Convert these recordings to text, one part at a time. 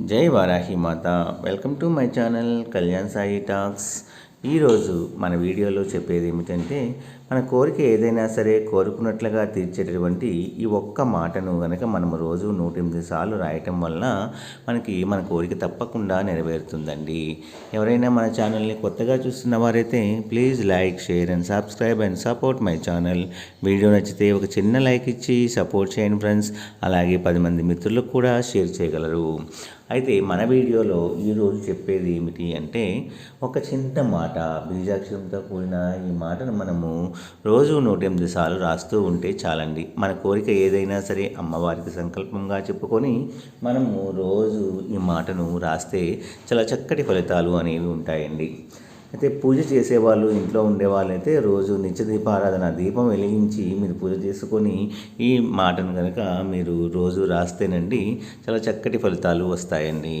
జై వారాహి మాత. Welcome to my channel Kalyan Sai talks. ఈరోజు మన వీడియోలో చెప్పేది ఏమిటంటే మన కోరిక ఏదైనా సరే కోరుకున్నట్లుగా తీర్చేటటువంటి ఈ ఒక్క మాటను కనుక మనం రోజు నూట ఎనిమిది సార్లు రాయటం వలన మనకి మన కోరిక తప్పకుండా నెరవేరుతుందండి. ఎవరైనా మన ఛానల్ని కొత్తగా చూస్తున్న వారైతే please like share and subscribe and support my channel. Video నచ్చితే ఒక చిన్న లైక్ ఇచ్చి సపోర్ట్ చేయండి ఫ్రెండ్స్. అలాగే పది మంది మిత్రులకు కూడా షేర్ చేయగలరు. అయితే మన వీడియోలో ఈరోజు చెప్పేది ఏమిటి అంటే ఒక చిన్న మాట బీజాక్షరంతో కూడిన ఈ మాటను మనము రోజు నూట ఎనిమిది సార్లు రాస్తూ ఉంటే చాలండి. మన కోరిక ఏదైనా సరే అమ్మవారికి సంకల్పంగా చెప్పుకొని మనము రోజు ఈ మాటను రాస్తే చాలా చక్కటి ఫలితాలు అనేవి ఉంటాయండి. అయితే పూజ చేసేవాళ్ళు ఇంట్లో ఉండేవాళ్ళు అయితే రోజు నిత్య దీపారాధన దీపం వెలిగించి మీరు పూజ చేసుకొని ఈ మాటను కనుక మీరు రోజు రాస్తేనండి చాలా చక్కటి ఫలితాలు వస్తాయండి.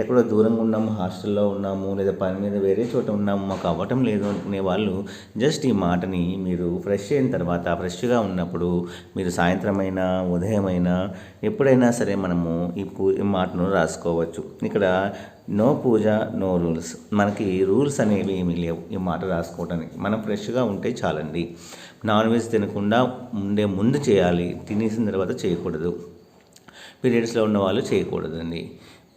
ఎక్కడో దూరంగా ఉన్నాము హాస్టల్లో ఉన్నాము లేదా పని మీద వేరే చోట ఉన్నాము మాకు అవ్వటం లేదు అనుకునే వాళ్ళు జస్ట్ ఈ మాటని మీరు ఫ్రెష్ అయిన తర్వాత ఫ్రెష్గా ఉన్నప్పుడు మీరు సాయంత్రమైనా ఉదయమైనా ఎప్పుడైనా సరే మనము ఈ పూ ఈ మాటను రాసుకోవచ్చు. ఇక్కడ నో పూజ నో రూల్స్. మనకి రూల్స్ అనేవి ఏమీ లేవు. ఈ మాట రాసుకోవడానికి మనం ఫ్రెష్గా ఉంటే చాలండి. నాన్ వెజ్ తినకుండా ఉండే ముందు చేయాలి. తినేసిన తర్వాత చేయకూడదు. పీరియడ్స్లో ఉన్న వాళ్ళు చేయకూడదండి.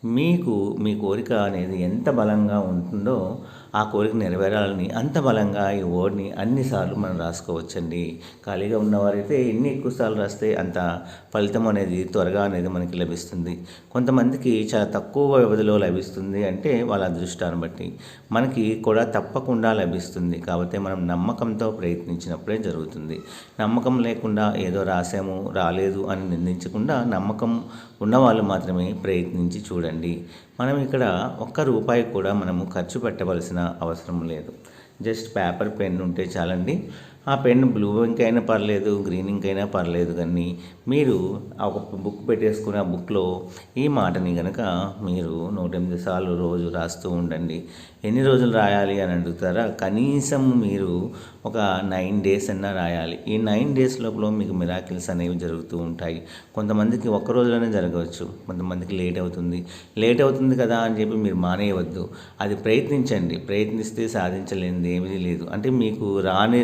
మీకు మీ కోరిక అనేది ఎంత బలంగా ఉంటుందో ఆ కోరిక నెరవేరాలని అంత బలంగా ఈ వర్డ్ని అన్నిసార్లు మనం రాసుకోవచ్చండి. ఖాళీగా ఉన్నవారైతే ఎన్ని ఎక్కువసార్లు రాస్తే అంత ఫలితం అనేది త్వరగా అనేది మనకి లభిస్తుంది. కొంతమందికి చాలా తక్కువ వ్యవధిలో లభిస్తుంది అంటే వాళ్ళ అదృష్టాన్ని బట్టి. మనకి కూడా తప్పకుండా లభిస్తుంది. కాబట్టి మనం నమ్మకంతో ప్రయత్నించినప్పుడే జరుగుతుంది. నమ్మకం లేకుండా ఏదో రాసాము రాలేదు అని నిందించకుండా నమ్మకం ఉన్నవాళ్ళు మాత్రమే ప్రయత్నించి చూడండి. మనం ఇక్కడ ఒక్క రూపాయి కూడా మనము ఖర్చు పెట్టవలసిన అవసరం లేదు. జస్ట్ పేపర్ పెన్ ఉంటే చాలండి. ఆ పెన్ బ్లూ ఇంక్ అయినా పర్లేదు గ్రీన్ ఇంక్ అయినా పర్లేదు కానీ మీరు ఒక బుక్ పెట్టేసుకుని ఆ బుక్లో ఈ మాటని కనుక మీరు నూట ఎనిమిది సార్లు రోజు రాస్తూ ఉండండి. ఎన్ని రోజులు రాయాలి అని అడుగుతారా? కనీసం మీరు ఒక నైన్ డేస్ అన్నా రాయాలి. ఈ నైన్ డేస్ లోపల మీకు మిరాకిల్స్ అనేవి జరుగుతూ ఉంటాయి. కొంతమందికి ఒక్క రోజులోనే జరగవచ్చు. కొంతమందికి లేట్ అవుతుంది. లేట్ అవుతుంది కదా అని చెప్పి మీరు మానేయవద్దు. అది ప్రయత్నించండి. ప్రయత్నిస్తే సాధించలేనిది ఏమీ లేదు. అంటే మీకు రాని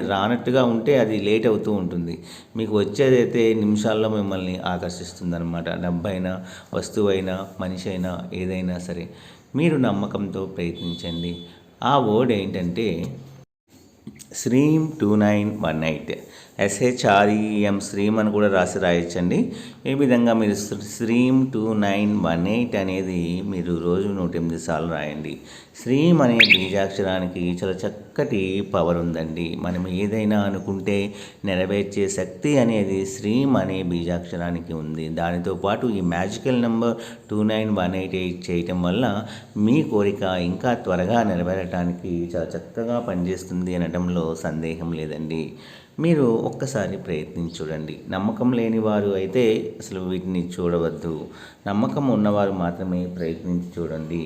రానట్టుగా ఉంటే అది లేట్ అవుతూ ఉంటుంది. మీకు వచ్చేదైతే నిమిషాల్లో మిమ్మల్ని ఆకర్షిస్తుంది అనమాట డబ్బైనా వస్తువైనా మనిషి అయినా ఏదైనా సరే. మీరు నమ్మకంతో ప్రయత్నించండి. ఆ వర్డ్ ఏంటంటే Shreem two nine one eight. S H R E M Shreem అని కూడా రాసి రాయొచ్చండి. ఈ విధంగా మీరు శ్రీం టూ నైన్ వన్ ఎయిట్ అనేది మీరు రోజు నూట ఎనిమిది సార్లు రాయండి. శ్రీం అనే బీజాక్షరానికి చాలా చక్కటి పవర్ ఉందండి. మనం ఏదైనా అనుకుంటే నెరవేర్చే శక్తి అనేది శ్రీం అనే బీజాక్షరానికి ఉంది. దానితో పాటు ఈ magical number two nine one eight eight చేయటం వల్ల మీ కోరిక ఇంకా త్వరగా నెరవేరటానికి చాలా చక్కగా పనిచేస్తుంది అనడంలో సందేహం లేదండి. మీరు ఒక్కసారి ప్రయత్నించి చూడండి. నమ్మకం లేని వారు అయితే అసలు వీటిని చూడవద్దు. నమ్మకం ఉన్నవారు మాత్రమే ప్రయత్నించి చూడండి.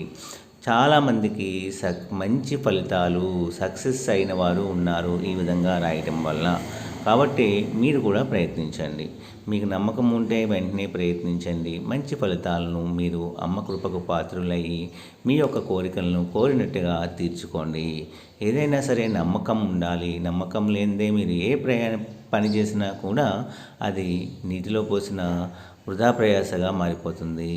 చాలామందికి సక్ మంచి ఫలితాలు సక్సెస్ అయిన వారు ఉన్నారు ఈ విధంగా రాయటం వల్ల. కాబట్టి మీరు కూడా ప్రయత్నించండి. మీకు నమ్మకం ఉంటే వెంటనే ప్రయత్నించండి. మంచి ఫలితాలను మీరు అమ్మ కృపకు పాత్రులయ్యి మీ యొక్క కోరికలను కోరినట్టుగా తీర్చుకోండి. ఏదైనా సరే నమ్మకం ఉండాలి. నమ్మకం లేనిదే మీరు ఏ ప్రయాణ పని చేసినా కూడా అది నీటిలో పోసిన వృధా ప్రయాసగా మారిపోతుంది.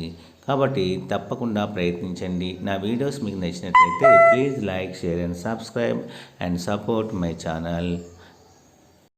కాబట్టి తప్పకుండా ప్రయత్నించండి. నా వీడియోస్ మీకు నచ్చినట్లయితే please like share and subscribe and support my channel.